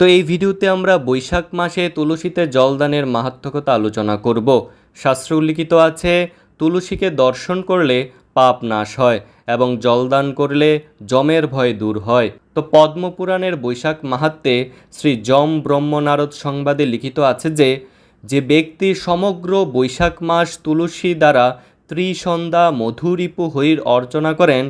তো এই ভিডিওতে আমরা বৈশাখ মাসে তুলসীতে জলদানের মাহাত্মকতা আলোচনা করব। শাস্ত্রে উল্লিখিত আছে, তুলসীকে দর্শন করলে পাপ নাশ হয় এবং জলদান করলে যমের ভয় দূর হয়। তো পদ্মপুরাণের বৈশাখ মাহাত্মে শ্রী যম ব্রহ্মনারদ সংবাদে লিখিত আছে যে যে ব্যক্তি সমগ্র বৈশাখ মাস তুলসী দ্বারা ত্রিসন্ধ্যা মধুরিপু হরির অর্চনা করেন,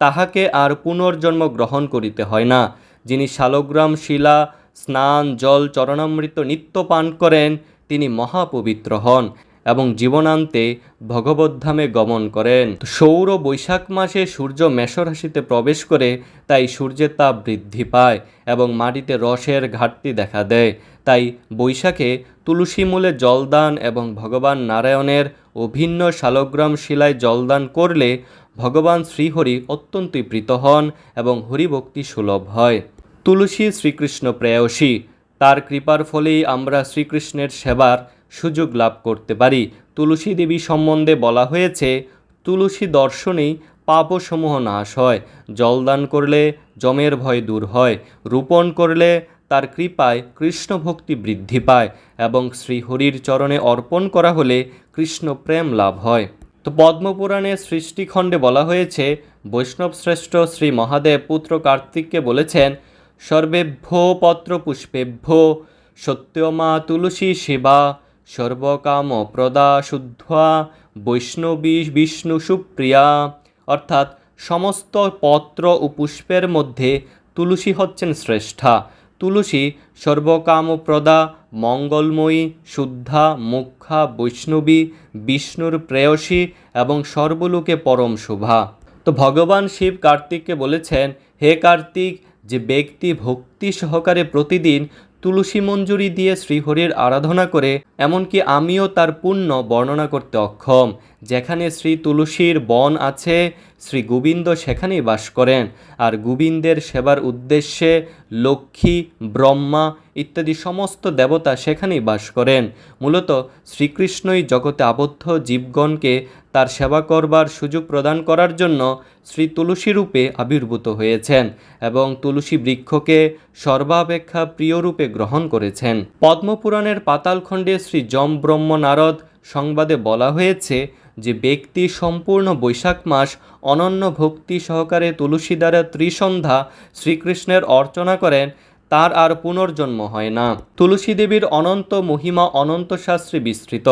তাহাকে আর পুনর্জন্ম গ্রহণ করিতে হয় না। যিনি শালগ্রাম শিলা স্নান, জল, চরণামৃত, নিত্য পান করেন, তিনি মহাপবিত্র হন এবং জীবনান্তে ভগবদ্ধামে গমন করেন। সৌর বৈশাখ মাসে সূর্য মেষরাশিতে প্রবেশ করে, তাই সূর্যের তাপ বৃদ্ধি পায় এবং মাটিতে রসের ঘাটতি দেখা দেয়। তাই বৈশাখে তুলসী মূলে জলদান এবং ভগবান নারায়ণের অভিন্ন শালগ্রাম শিলায় জলদান করলে ভগবান শ্রীহরি অত্যন্তই প্রীত হন এবং হরিভক্তি সুলভ হয়। তুলসী শ্রীকৃষ্ণ প্রেয়সী। তার কৃপার ফলেই আমরা শ্রীকৃষ্ণের সেবার সুযোগ লাভ করতে পারি। তুলসী দেবী সম্বন্ধে বলা হয়েছে, তুলসী দর্শনেই পাপসমূহ নাশ হয়। জলদান করলে জমের ভয় দূর হয়। রোপণ করলে তার কৃপায় কৃষ্ণ ভক্তি বৃদ্ধি পায় এবং শ্রীহরির চরণে অর্পণ করা হলে কৃষ্ণ প্রেম লাভ হয়। তো পদ্মপুরাণের সৃষ্টিখণ্ডে বলা হয়েছে বৈষ্ণব শ্রেষ্ঠ শ্রী মহাদেব পুত্র কার্তিককে বলেছেন সর্বেভ্য পত্র পুষ্পেভ্য সত্যমা তুলসী শিবা, সর্বকাম প্রদা শুদ্ধা, বৈষ্ণবী বিষ্ণু সুপ্রিয়া। অর্থাৎ সমস্ত পত্র ও পুষ্পের মধ্যে তুলসী হচ্ছেন শ্রেষ্ঠা। তুলসী সর্বকামপ্রদা মঙ্গলময়ী, শুদ্ধা মুখা বৈষ্ণবী, বিষ্ণুর প্রেয়সী এবং সর্বলোকে পরম শোভা। তো ভগবান শিব কার্তিককে বলেছেন, হে কার্তিক যে ব্যক্তি ভক্তি সহকারে প্রতিদিন তুলসী মঞ্জুরি দিয়ে শ্রীহরির আরাধনা করে, এমনকি আমিও তার পুণ্য বর্ণনা করতে অক্ষম। যেখানে শ্রী তুলসীর বন আছে শ্রী গোবিন্দ সেখানেই বাস করেন। আর গোবিন্দের সেবার উদ্দেশ্যে লক্ষ্মী, ব্রহ্মা ইত্যাদি সমস্ত দেবতা সেখানেই বাস করেন। মূলত শ্রীকৃষ্ণই জগতে আবদ্ধ জীবগণকে তার সেবা করবার সুযোগ প্রদান করার জন্য শ্রী তুলসী রূপে আবির্ভূত হয়েছেন এবং তুলসী বৃক্ষকে সর্বাপেক্ষা প্রিয় রূপে গ্রহণ করেছেন। পদ্মপুরাণের পাতালখণ্ডে শ্রী যম ব্রহ্ম নারদ সংবাদে বলা হয়েছে যে ব্যক্তি সম্পূর্ণ বৈশাখ মাস অনন্য ভক্তি সহকারে তুলসী দ্বারা ত্রিসন্ধ্যা শ্রীকৃষ্ণের অর্চনা করেন, তার আর পুনর্জন্ম হয় না। তুলসী দেবীর অনন্ত মহিমা অনন্ত শাস্ত্রে বিস্তৃত।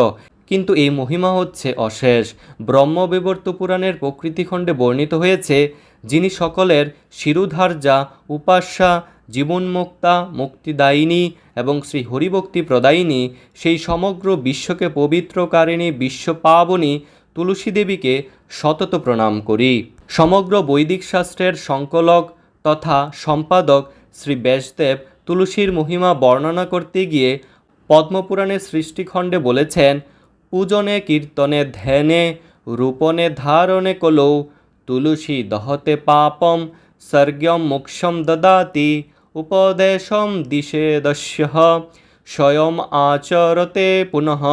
কিন্তু এই মহিমা হচ্ছে অশেষ। ব্রহ্মবিবর্ত পুরাণের প্রকৃতিখণ্ডে বর্ণিত হয়েছে, যিনি সকলের শিরুধার্যা, উপাস্যা জীবনমুক্তা, মুক্তিদায়িনী এবং শ্রী হরিভক্তি প্রদায়িনী, সেই সমগ্র বিশ্বকে পবিত্রকারিণী বিশ্বপাবনী তুলসী দেবীকে সতত প্রণাম করি। সমগ্র বৈদিক শাস্ত্রের সংকলক তথা সম্পাদক শ্রী ব্যাসদেব তুলসীর মহিমা বর্ণনা করতে গিয়ে পদ্মপুরাণের সৃষ্টিখণ্ডে বলেছেন, পূজনে, কীর্তনে, ধ্যানে, রূপনে, ধারণে কলৌ, তুলসী দহতে পাপম সর্গ্যম মোক্ষম দদাতি। উপদেশম দিশেদস্য স্বয়ং আচরতে পুনঃ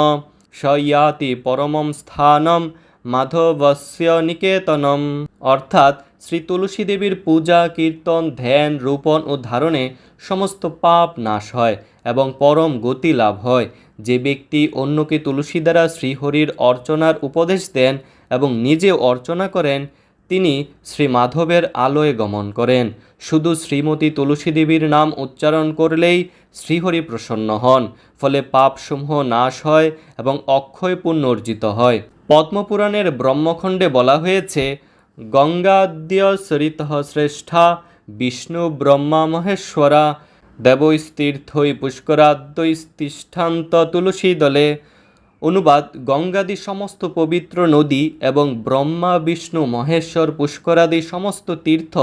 সয়াতি পরমম স্থানম মাধবস্য নিকেতনম। অর্থাৎ শ্রী তুলসী দেবীর পূজা, কীর্তন, ধ্যান, রোপণ ও ধারণে সমস্ত পাপ নাশ হয় এবং পরম গতি লাভ হয়। যে ব্যক্তি অন্যকে তুলসী দ্বারা শ্রীহরির অর্চনার উপদেশ দেন এবং নিজে অর্চনা করেন তিনি শ্রী মাধবের আলোয় গমন করেন। শুধু শ্রীমতী তুলসী দেবীর নাম উচ্চারণ করলেই শ্রীহরি প্রসন্ন হন, ফলে পাপসমূহ নাশ হয় এবং অক্ষয় পুণ্য হয়। পদ্মপুরাণের ব্রহ্মখণ্ডে বলা হয়েছে গঙ্গাদ্য সরিত শ্রেষ্ঠা বিষ্ণু ব্রহ্মা মহেশ্বরা দেবৈস্তীর্থই পুষ্করাদ্যৈস্তিষ্ঠান্ত তুলসী দলে অনুবাদ গঙ্গাদি সমস্ত পবিত্র নদী এবং ব্রহ্মা, বিষ্ণু, মহেশ্বর, পুষ্করাদি সমস্ত তীর্থ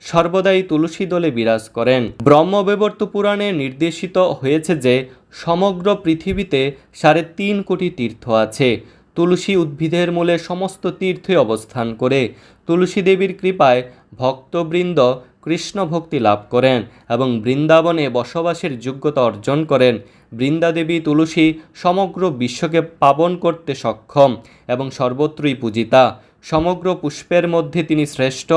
সর্বদাই তুলসী দলে বিরাজ করেন। ব্রহ্মবিবর্ত পুরাণে নির্দেশিত হয়েছে যে, সমগ্র পৃথিবীতে সাড়ে তিন কোটি তীর্থ আছে। তুলসী উদ্ভিদের মূলে সমস্ত তীর্থে অবস্থান করে। তুলসী দেবীর কৃপায় ভক্তবৃন্দ কৃষ্ণ ভক্তি লাভ করেন এবং বৃন্দাবনে বসবাসের যোগ্যতা অর্জন করেন। বৃন্দাদেবী তুলসী সমগ্র বিশ্বকে পাবন করতে সক্ষম এবং সর্বত্রই পূজিতা। সমগ্র পুষ্পের মধ্যে তিনি শ্রেষ্ঠ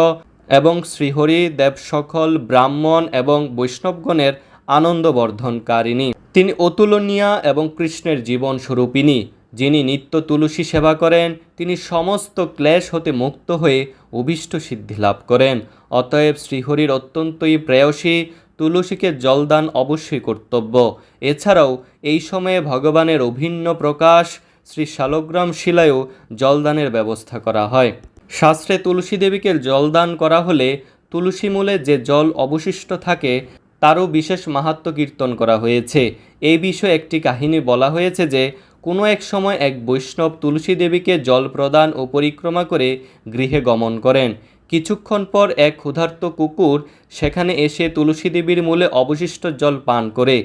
এবং শ্রীহরি দেব সকল ব্রাহ্মণ এবং বৈষ্ণবগণের আনন্দবর্ধনকারিণী। তিনি অতুলনীয়া এবং কৃষ্ণের জীবন স্বরূপিণী। যিনি নিত্য তুলসী সেবা করেন, তিনি সমস্ত ক্লেশ হতে মুক্ত হয়ে অভীষ্ট সিদ্ধি লাভ করেন। অতএব শ্রীহরির অত্যন্তই প্রেয়সী, তুলসীকে জলদান অবশ্যই কর্তব্য। এছাড়াও এই সময়ে ভগবানের অভিন্ন প্রকাশ শ্রী শালগ্রাম শিলায়ও জলদানের ব্যবস্থা করা হয়। শাস্ত্রে তুলসী দেবীকে জলদান করা হলে তুলসী মূলে যে জল অবশিষ্ট থাকে, তারও বিশেষ মাহাত্ম্য কীর্তন করা হয়েছে। এই বিষয়ে একটি কাহিনী বলা হয়েছে যে কোনো এক সময় এক বৈষ্ণব তুলসী দেবীকে জল প্রদান ও পরিক্রমা করে গৃহে গমন করেন। কিছুক্ষণ পর এক ক্ষুধার্ত কুকুর সেখানে এসে তুলসী দেবীর মূলে অবশিষ্ট জল পান করে।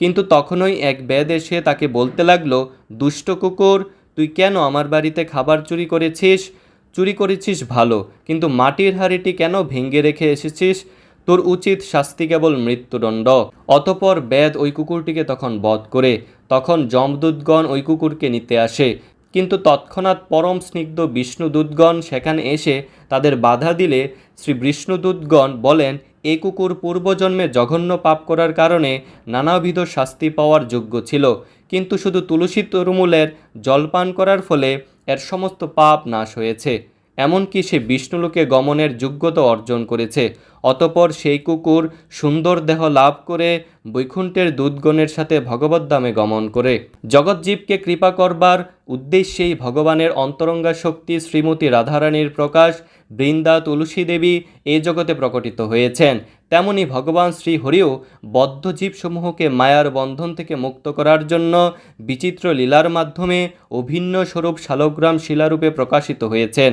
কিন্তু তখনই এক বেদ এসে তাকে বলতে লাগল, দুষ্ট কুকুর, তুই কেন আমার বাড়িতে খাবার চুরি করেছিস? চুরি করেছিস ভালো, কিন্তু মাটির হাড়িটি কেন ভেঙে রেখে এসেছিস? তোর উচিত শাস্তি কেবল মৃত্যুদণ্ড। অতপর বেদ ওই কুকুরটিকে তখন বধ করে, তখন যমদূতগণ ওই কুকুরকে নিতে আসে। কিন্তু তৎক্ষণাৎ পরম স্নিগ্ধ বিষ্ণুদূতগণ সেখানে এসে তাদের বাধা দিলে শ্রী বিষ্ণুদূতগণ বলেন এই কুকুর পূর্বজন্মে জঘন্য পাপ করার কারণে নানাবিধ শাস্তি পাওয়ার যোগ্য ছিল। কিন্তু শুধু তুলসী তরুমূলের জলপান করার ফলে এর সমস্ত পাপ নাশ হয়েছে। এমনকি সে বিষ্ণুলোকে গমনের যোগ্যতা অর্জন করেছে। অতপর সেই কুকুর সুন্দর দেহ লাভ করে বৈকুণ্ঠের দূতগণের সাথে ভগবদ্ধামে গমন করে। জগৎজীবকে কৃপা করবার উদ্দেশ্যেই ভগবানের অন্তরঙ্গা শক্তি শ্রীমতী রাধারানীর প্রকাশ বৃন্দা তুলসী দেবী এই জগতে প্রকটিত হয়েছেন। তেমনি ভগবান শ্রী হরিও বদ্ধ জীবসমূহকে মায়ার বন্ধন থেকে মুক্ত করার জন্য বিচিত্র লীলার মাধ্যমে অভিন্ন স্বরূপ শালগ্রাম শিলারূপে প্রকাশিত হয়েছেন।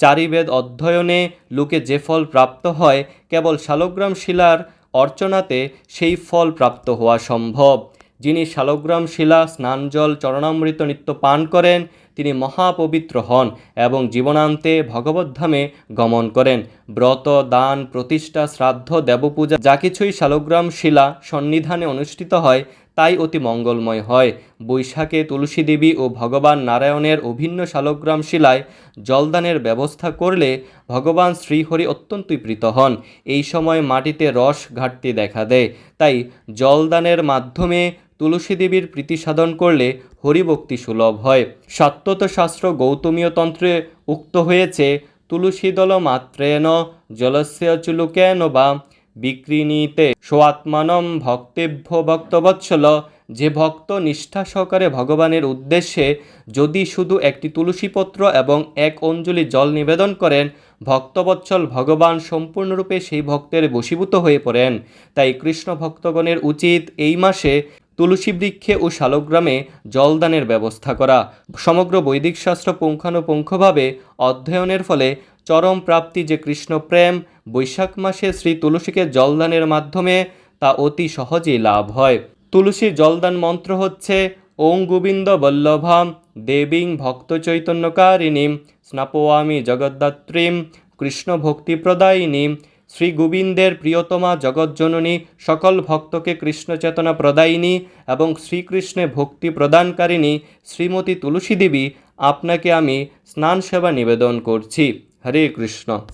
চারিবেদ অধ্যয়নে লোকে যে ফল প্রাপ্ত হয়, কেবল শালগ্রাম শিলার অর্চনাতে সেই ফল প্রাপ্ত হওয়া সম্ভব। যিনি শালগ্রাম শিলা স্নানজল চরণামৃত নিত্য পান করেন, তিনি মহাপবিত্র হন এবং জীবনান্তে ভগবদ্ধামে গমন করেন। ব্রত, দান, প্রতিষ্ঠা, শ্রাদ্ধ, দেবপূজা, যা কিছুই শালগ্রাম শিলা সন্নিধানে অনুষ্ঠিত হয় তাই অতি মঙ্গলময় হয়। বৈশাখে তুলসী দেবী ও ভগবান নারায়ণের অভিন্ন শালগ্রাম শিলায় জলদানের ব্যবস্থা করলে ভগবান শ্রীহরি অত্যন্তই প্রীত হন। এই সময় মাটিতে রস ঘাটতি দেখা দেয়। তাই জলদানের মাধ্যমে তুলসী দেবীর প্রীতি সাধন করলে হরিভক্তি সুলভ হয়। সাত্তত শাস্ত্র গৌতমীয় তন্ত্রে উক্ত হয়েছে, তুলসী তুলসীদল মাত্রেণ, জলস্য চুলুকেন বা বিক্রিণীতে সোয়াত্মানম ভক্তেভ্য ভক্তবৎসল। যে ভক্ত নিষ্ঠা সহকারে ভগবানের উদ্দেশ্যে যদি শুধু একটি তুলসীপত্র এবং এক অঞ্জলি জল নিবেদন করেন, ভক্তবৎসল ভগবান সম্পূর্ণরূপে সেই ভক্তের বশীভূত হয়ে পড়েন। তাই কৃষ্ণ ভক্তগণের উচিত এই মাসে তুলসী বৃক্ষে ও শালগ্রামে জলদানের ব্যবস্থা করা। সমগ্র বৈদিক শাস্ত্র পুঙ্খানুপুঙ্খভাবে অধ্যয়নের ফলে চরম প্রাপ্তি যে কৃষ্ণ প্রেম, বৈশাখ মাসে শ্রী তুলসীকে জলদানের মাধ্যমে তা অতি সহজেই লাভ হয়। তুলসী জলদান মন্ত্র হচ্ছে, ওং গোবিন্দ বল্লভাম, দেবীং ভক্ত চৈতন্যকারিণীম, স্নাপোয়ামি জগদ্ধাত্রীম কৃষ্ণ ভক্তিপ্রদায়িনী শ্রী গোবিন্দের প্রিয়তমা জগজ্জননী, সকল ভক্তকে কৃষ্ণ চেতনা প্রদায়িনী এবং শ্রীকৃষ্ণে ভক্তি প্রদানকারিণী শ্রীমতী তুলসী দেবী আপনাকে আমি স্নান সেবা নিবেদন করছি। হরে কৃষ্ণ।